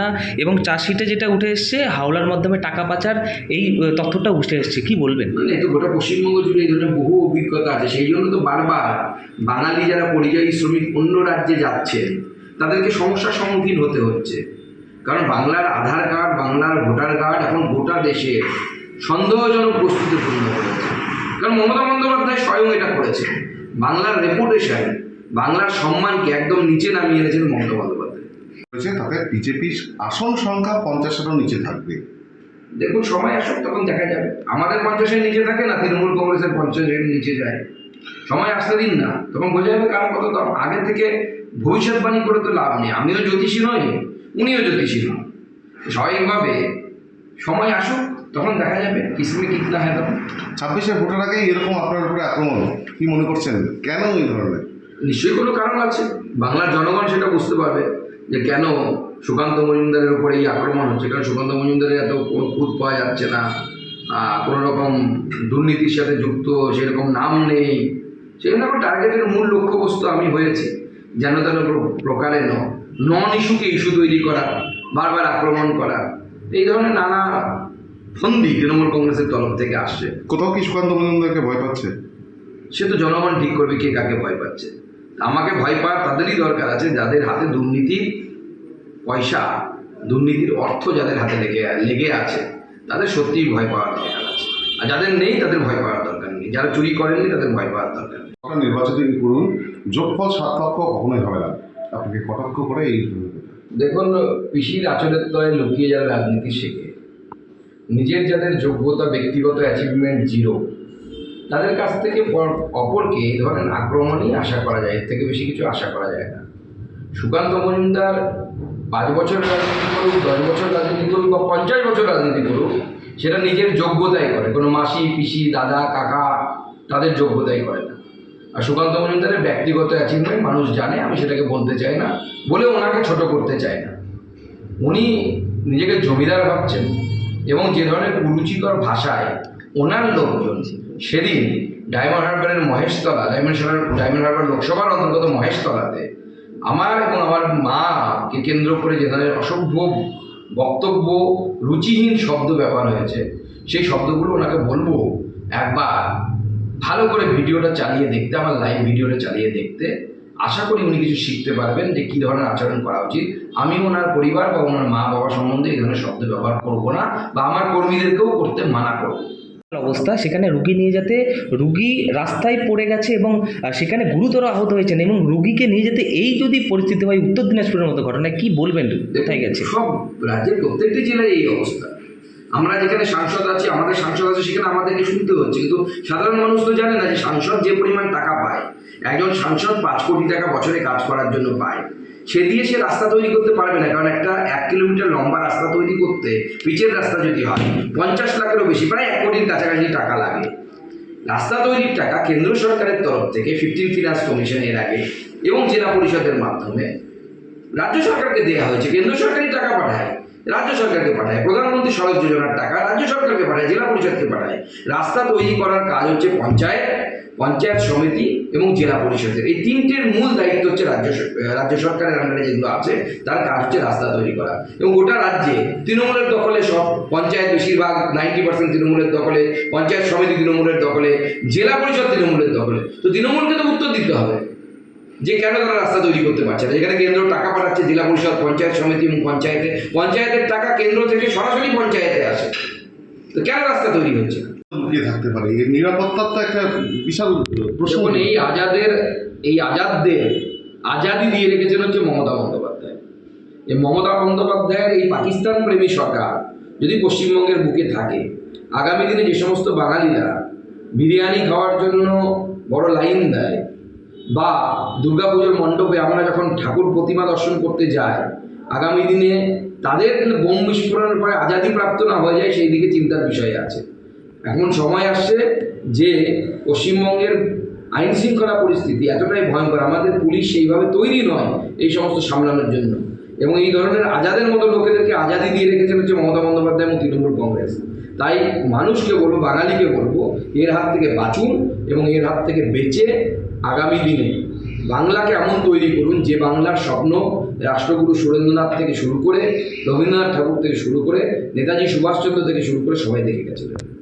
না, এবং চার্জশিটে যেটা উঠে এসছে, হাওলার মাধ্যমে টাকা পাচার, এই তথ্যটা উঠে এসছে। কি বলবেন? মানে তো গোটা পশ্চিমবঙ্গ জুড়ে এই ধরনের বহু অভিজ্ঞতা আছে। সেই জন্য তো বারবার বাঙালি যারা পরিযায়ী শ্রমিক অন্য রাজ্যে যাচ্ছেন তাদেরকে সমস্যার সম্মুখীন হতে হচ্ছে। কারণ বাংলার আধার কার্ড, বাংলার ভোটার কার্ড এখন গোটা দেশে সন্দেহজনক প্রস্তুতি পূর্ণ করেছে কারণ মমতা বন্দ্যোপাধ্যায় স্বয়ং এটা করেছে বাংলার রেপুটেশন বাংলার সম্মানকে একদম নিচে নামিয়ে এনেছেন মমতা বন্দ্যোপাধ্যায়। হয়েছে তাতে বিজেপির আসন সংখ্যা পঞ্চাশেরও নিচে থাকবে। দেখুন সময় আসুক তখন দেখা যাবে। আমাদের পঞ্চাশের নিচে থাকে না তৃণমূল কংগ্রেসের পঞ্চাশের নিচে যায়। সময় আসতে দিন না তখন বোঝা যাবে কারণ কত দাম। আগে থেকে ভবিষ্যৎবাণী করে তো লাভ নেই। আমিও জ্যোতিষী নই উনিও জ্যোতিষী নন। স্বাভাবিকভাবে সময় আসুক তখন দেখা যাবে কিসমে কিতনা হ্যাঁ। তখন ছাব্বিশে ভোটের আগে এরকম আপনার উপরে আক্রমণ কি মনে করছেন? কেন এই ধরনের? নিশ্চয়ই কোনো কারণ আছে। বাংলার জনগণ সেটা বুঝতে পারবে। যে কেন সুকান্ত মজুমদারের উপরে এই আক্রমণ হচ্ছে? কারণ সুকান্ত মজুমদারের এত কোনো খুঁত পাওয়া যাচ্ছে না। কোনো রকম দুর্নীতির সাথে যুক্ত সেরকম নাম নেই। সেজন্য আমার টার্গেটের মূল লক্ষ্যবস্তু আমি হয়েছি। যেন তেন প্র- প্রকারে ন নন ইস্যুকে ইস্যু তৈরি করা বারবার আক্রমণ করা। এই ধরনের নানা ফন্দি তৃণমূল কংগ্রেসের তরফ থেকে আসছে। কোথাও কি সুকান্ত মজুমদারকে ভয় পাচ্ছে? সে তো জনগণ ঠিক করবে কে কাকে ভয় পাচ্ছে। আমাকে ভয় পাওয়ার তাদেরই দরকার আছে যাদের হাতে দুর্নীতির পয়সা দুর্নীতির অর্থ যাদের হাতে লেগে লেগে আছে তাদের সত্যিই ভয় পাওয়ার দরকার আছে। আর যাদের নেই তাদের ভয় পাওয়ার দরকার নেই। যারা চুরি করেননি তাদের ভয় পাওয়ার দরকার নেই। আপনার নির্বাচিত করুন যোগফল সাত লক্ষ কখনোই হবে না। আপনাকে কটাক্ষ করে এই দেখুন পিসির আচরের তলে লুকিয়ে যারা রাজনীতি শেখে নিজের যাদের যোগ্যতা ব্যক্তিগত অ্যাচিভমেন্ট জিরো তাদের কাছ থেকে অপরকে এই ধরনের আক্রমণই আশা করা যায়। এর থেকে বেশি কিছু আশা করা যায় না। সুকান্ত মজুমদার পাঁচ বছর রাজনীতি করুক, দশ বছর রাজনীতি করুক বা পঞ্চাশ বছর রাজনীতি করুক, সেটা নিজের যোগ্যতাই করে। কোনো মাসি, পিসি, দাদা, কাকা তাদের যোগ্যতাই করে না। আর সুকান্ত মজুমদারের ব্যক্তিগত অ্যাচিভমেন্ট মানুষ জানে, আমি সেটাকে বলতে চাই না বলে ওনাকে ছোট করতে চাই না। উনি নিজেকে জমিদার ভাবছেন এবং যে ধরনের কুরুচিকর ভাষায় ওনার লোকজন সেদিন ডায়মন্ড হারবারের মহেশতলা, ডায়মন্ড ডায়মন্ড হারবার লোকসভার অন্তর্গত মহেশতলাতে আমার এবং আমার মাকে কেন্দ্র করে যে ধরনের অসভ্য বক্তব্য, রুচিহীন শব্দ ব্যবহার হয়েছে, সেই শব্দগুলো ওনাকে বলব একবার। ভালো করে ভিডিওটা চালিয়ে দেখতে, আমার লাইভ ভিডিওটা চালিয়ে দেখতে। আশা করি উনি কিছু শিখতে পারবেন যে কী ধরনের আচরণ করা উচিত। আমি ওনার পরিবার বা ওনার মা বাবা সম্বন্ধে এই ধরনের শব্দ ব্যবহার করব না বা আমার কর্মীদেরকেও করতে মানা করব। অবস্থা, সেখানে রুগী নিয়ে যেতে, রুগী রাস্তায় পড়ে গেছে এবং সেখানে গুরুতর আহত হয়েছেন এবং রুগীকে নিয়ে যেতে এই যদি পরিস্থিতি হয়, উত্তর দিনাজপুরের মতো ঘটনা কি বলবেন? কোথায় গেছে? সব রাজ্যের প্রত্যেকটি জেলায় এই অবস্থা। আমরা যেখানে সাংসদ আছি, আমাদের সাংসদ আছে, সেখানে আমাদেরকে শুনতে হচ্ছে। কিন্তু সাধারণ মানুষ তো জানে না যে সাংসদ যে পরিমাণ টাকা পায়। একজন সাংসদ পাঁচ কোটি টাকা বছরে কাজ করার জন্য পায়। সে দিয়ে সে রাস্তা তৈরি করতে পারবে না, কারণ একটা এক কিলোমিটার লম্বা রাস্তা তৈরি করতে পিচের রাস্তা যদি হয়, পঞ্চাশ লাখেরও বেশি, প্রায় এক কোটির কাছাকাছি টাকা লাগে। রাস্তা তৈরির টাকা কেন্দ্র সরকারের তরফ থেকে ফিফটিন ফিনান্স কমিশন এর আগে এবং জেলা পরিষদের মাধ্যমে রাজ্য সরকারকে দেওয়া হয়েছে। কেন্দ্র সরকারই টাকা পাঠায়, রাজ্য সরকারকে পাঠায়, প্রধানমন্ত্রী সড়ক যোজনার টাকা রাজ্য সরকারকে পাঠায়, জেলা পরিষদকে পাঠায়। রাস্তা তৈরি করার কাজ হচ্ছে পঞ্চায়েত পঞ্চায়েত সমিতি এবং জেলা পরিষদের। এই তিনটের মূল দায়িত্ব হচ্ছে রাজ্য রাজ্য সরকারের আন্ডারে যেগুলো আছে, তার কাজ হচ্ছে রাস্তা তৈরি করা। এবং গোটা রাজ্যে তৃণমূলের দখলে সব পঞ্চায়েত বেশিরভাগ নাইনটি পার্সেন্ট তৃণমূলের দখলে, পঞ্চায়েত সমিতি তৃণমূলের দখলে, জেলা পরিষদ তৃণমূলের দখলে। তো তৃণমূলকে তো উত্তর দিতে হবে যে কেন তারা রাস্তা তৈরি করতে পারছে না। যেখানে কেন্দ্র টাকা পাঠাচ্ছে জেলা পরিষদ, পঞ্চায়েত সমিতি এবং পঞ্চায়েতে। পঞ্চায়েতের টাকা কেন্দ্র থেকে সরাসরি পঞ্চায়েতে আসে। তো কেন রাস্তা তৈরি হচ্ছে না? লুকিয়ে থাকতে পারে। এই নিরাপত্তার তো একটা বিশাল প্রশ্ন। এই আজাদের, এই আজাদদের আজাদি দিয়ে রেখেছেন হচ্ছে মমতা বন্দ্যোপাধ্যায়। এই মমতা বন্দ্যোপাধ্যায়ের এই পাকিস্তান প্রেমী সরকার যদি পশ্চিমবঙ্গের বুকে থাকে, আগামী দিনে যে সমস্ত বাঙালিরা বিরিয়ানি খাওয়ার জন্য বড় লাইন দেয় বা দুর্গাপুজোর মণ্ডপে আমরা যখন ঠাকুর প্রতিমা দর্শন করতে যাই, আগামী দিনে তাদের বোম বিস্ফোরণের পরে আজাদি প্রাপ্ত না হয়ে যায়, সেই দিকে চিন্তার বিষয় আছে। এখন সময় আসছে যে পশ্চিমবঙ্গের আইন শৃঙ্খলা পরিস্থিতি এতটাই ভয়ঙ্কর। আমাদের পুলিশ সেইভাবে তৈরি নয় এই সমস্ত সামলানোর জন্য। এবং এই ধরনের আজাদের মতো লোকেদেরকে আজাদি দিয়ে রেখেছেন হচ্ছে মমতা বন্দ্যোপাধ্যায় এবং তৃণমূল কংগ্রেস। তাই মানুষকে বলব, বাঙালিকে বলব, এর হাত থেকে বাঁচুন এবং এর হাত থেকে বেঁচে আগামী দিনে বাংলাকে এমন তৈরি করুন যে বাংলার স্বপ্ন রাষ্ট্রগুরু সুরেন্দ্রনাথ থেকে শুরু করে রবীন্দ্রনাথ ঠাকুর থেকে শুরু করে নেতাজি সুভাষচন্দ্র থেকে শুরু করে সবাই দেখে গেছিলেন